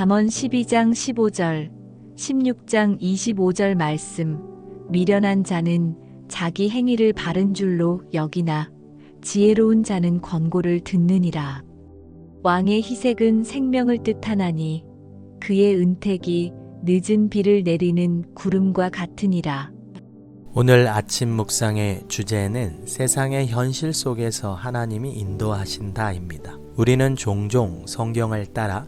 잠언 12장 15절, 16장 25절 말씀. 미련한 자는 자기 행위를 바른 줄로 여기나 지혜로운 자는 권고를 듣느니라. 왕의 희색은 생명을 뜻하나니 그의 은택이 늦은 비를 내리는 구름과 같으니라. 오늘 아침 묵상의 주제는 세상의 현실 속에서 하나님이 인도하신다입니다. 우리는 종종 성경을 따라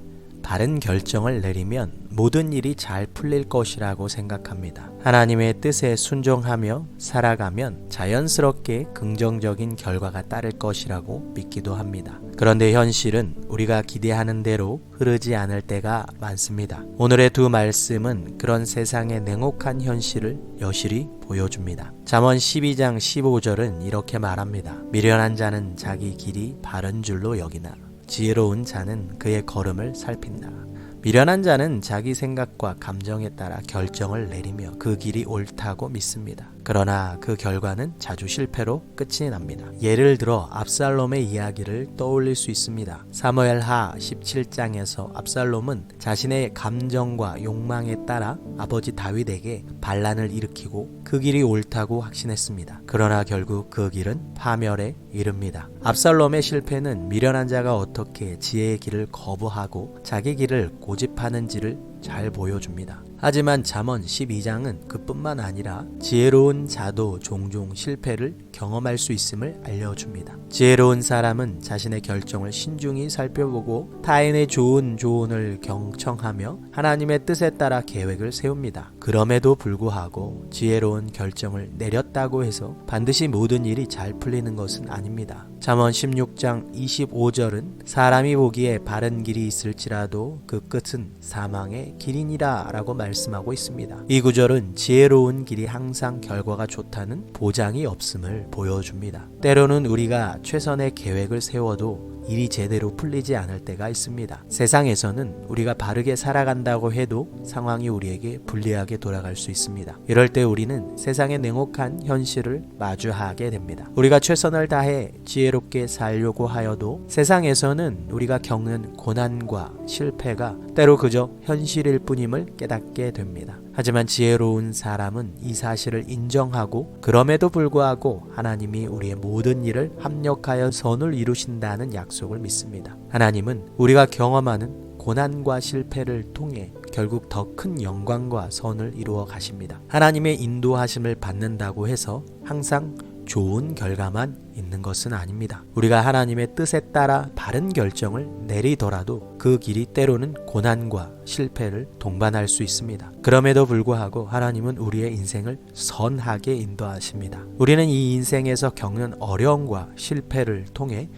바른 결정을 내리면 모든 일이 잘 풀릴 것이라고 생각합니다. 하나님의 뜻에 순종하며 살아가면 자연스럽게 긍정적인 결과가 따를 것이라고 믿기도 합니다. 그런데 현실은 우리가 기대하는 대로 흐르지 않을 때가 많습니다. 오늘의 두 말씀은 그런 세상의 냉혹한 현실을 여실히 보여줍니다. 잠언 12장 15절은 이렇게 말합니다. 미련한 자는 자기 길이 바른 줄로 여기나 지혜로운 자는 그의 걸음을 살핀다. 미련한 자는 자기 생각과 감정에 따라 결정을 내리며 그 길이 옳다고 믿습니다. 그러나 그 결과는 자주 실패로 끝이 납니다. 예를 들어 압살롬의 이야기를 떠올릴 수 있습니다. 사무엘하 17장에서 압살롬은 자신의 감정과 욕망에 따라 아버지 다윗에게 반란을 일으키고 그 길이 옳다고 확신했습니다. 그러나 결국 그 길은 파멸에 이릅니다. 압살롬의 실패는 미련한 자가 어떻게 지혜의 길을 거부하고 자기 길을 고집하는지를 잘 보여줍니다. 하지만 잠언 12장은 그뿐만 아니라 지혜로운 자도 종종 실패를 경험할 수 있음을 알려줍니다. 지혜로운 사람은 자신의 결정을 신중히 살펴보고 타인의 좋은 조언을 경청하며 하나님의 뜻에 따라 계획을 세웁니다. 그럼에도 불구하고 지혜로운 결정을 내렸다고 해서 반드시 모든 일이 잘 풀리는 것은 아닙니다. 잠언 16장 25절은 사람이 보기에 바른 길이 있을지라도 그 끝은 사망의 길이니라 라고 말 씀하고 있습니다. 이 구절은 지혜로운 길이 항상 결과가 좋다는 보장이 없음을 보여줍니다. 때로는 우리가 최선의 계획을 세워도 일이 제대로 풀리지 않을 때가 있습니다. 세상에서는 우리가 바르게 살아간다고 해도 상황이 우리에게 불리하게 돌아갈 수 있습니다. 이럴 때 우리는 세상의 냉혹한 현실을 마주하게 됩니다. 우리가 최선을 다해 지혜롭게 살려고 하여도 세상에서는 우리가 겪는 고난과 실패가 때로 그저 현실일 뿐임을 깨닫 게 됩니다. 하지만 지혜로운 사람은 이 사실을 인정하고 그럼에도 불구하고 하나님이 우리의 모든 일을 합력하여 선을 이루신다는 약속을 믿습니다. 하나님은 우리가 경험하는 고난과 실패를 통해 결국 더 큰 영광과 선을 이루어 가십니다. 하나님의 인도하심을 받는다고 해서 항상 좋은 결과만 있는 것은 아닙니다. 우리가 하나님의 뜻에 따라 바른 결정을 내리더라도 그 길이 때로는 고난과 실패를 동반할 수 있습니다. 그럼에도 불구하고 하나님은 우리의 인생을 선하게 인도하십니다. 우리는 이 인생에서 겪는 어려움과 실패를 통해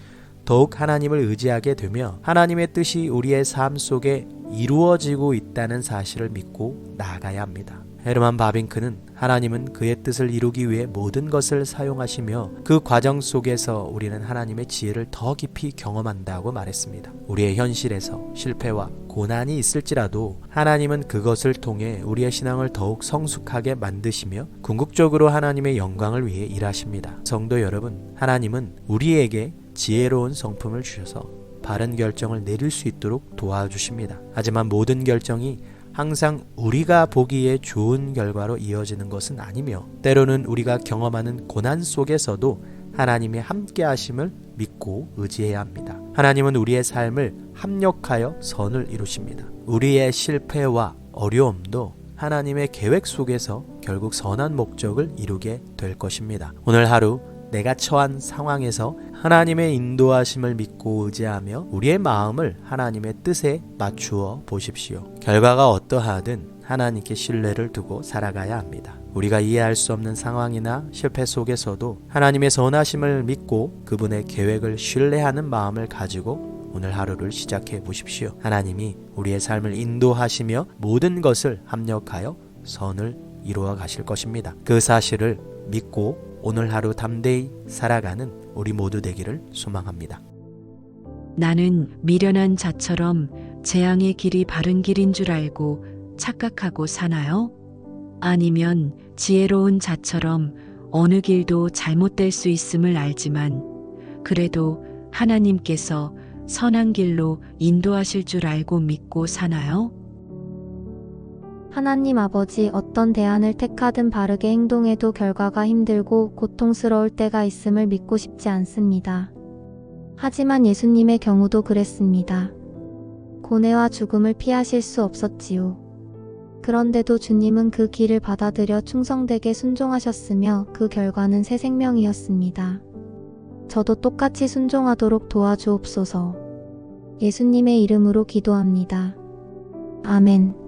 더욱 하나님을 의지하게 되며 하나님의 뜻이 우리의 삶 속에 이루어지고 있다는 사실을 믿고 나아가야 합니다. 헤르만 바빙크는 하나님은 그의 뜻을 이루기 위해 모든 것을 사용하시며 그 과정 속에서 우리는 하나님의 지혜를 더 깊이 경험한다고 말했습니다. 우리의 현실에서 실패와 고난이 있을지라도 하나님은 그것을 통해 우리의 신앙을 더욱 성숙하게 만드시며 궁극적으로 하나님의 영광을 위해 일하십니다. 성도 여러분, 하나님은 우리에게 지혜로운 성품을 주셔서 바른 결정을 내릴 수 있도록 도와주십니다. 하지만 모든 결정이 항상 우리가 보기에 좋은 결과로 이어지는 것은 아니며 때로는 우리가 경험하는 고난 속에서도 하나님의 함께 하심을 믿고 의지해야 합니다. 하나님은 우리의 삶을 합력하여 선을 이루십니다. 우리의 실패와 어려움도 하나님의 계획 속에서 결국 선한 목적을 이루게 될 것입니다. 오늘 하루 내가 처한 상황에서 하나님의 인도하심을 믿고 의지하며 우리의 마음을 하나님의 뜻에 맞추어 보십시오. 결과가 어떠하든 하나님께 신뢰를 두고 살아가야 합니다. 우리가 이해할 수 없는 상황이나 실패 속에서도 하나님의 선하심을 믿고 그분의 계획을 신뢰하는 마음을 가지고 오늘 하루를 시작해 보십시오. 하나님이 우리의 삶을 인도하시며 모든 것을 합력하여 선을 이루어 가실 것입니다. 그 사실을 믿고 오늘 하루 담대히 살아가는 우리 모두 되기를 소망합니다. 나는 미련한 자처럼 재앙의 길이 바른 길인 줄 알고 착각하고 사나요? 아니면 지혜로운 자처럼 어느 길도 잘못될 수 있음을 알지만 그래도 하나님께서 선한 길로 인도하실 줄 알고 믿고 사나요? 하나님 아버지 어떤 대안을 택하든 바르게 행동해도 결과가 힘들고 고통스러울 때가 있음을 믿고 싶지 않습니다. 하지만 예수님의 경우도 그랬습니다. 고뇌와 죽음을 피하실 수 없었지요. 그런데도 주님은 그 길을 받아들여 충성되게 순종하셨으며 그 결과는 새 생명이었습니다. 저도 똑같이 순종하도록 도와주옵소서. 예수님의 이름으로 기도합니다. 아멘.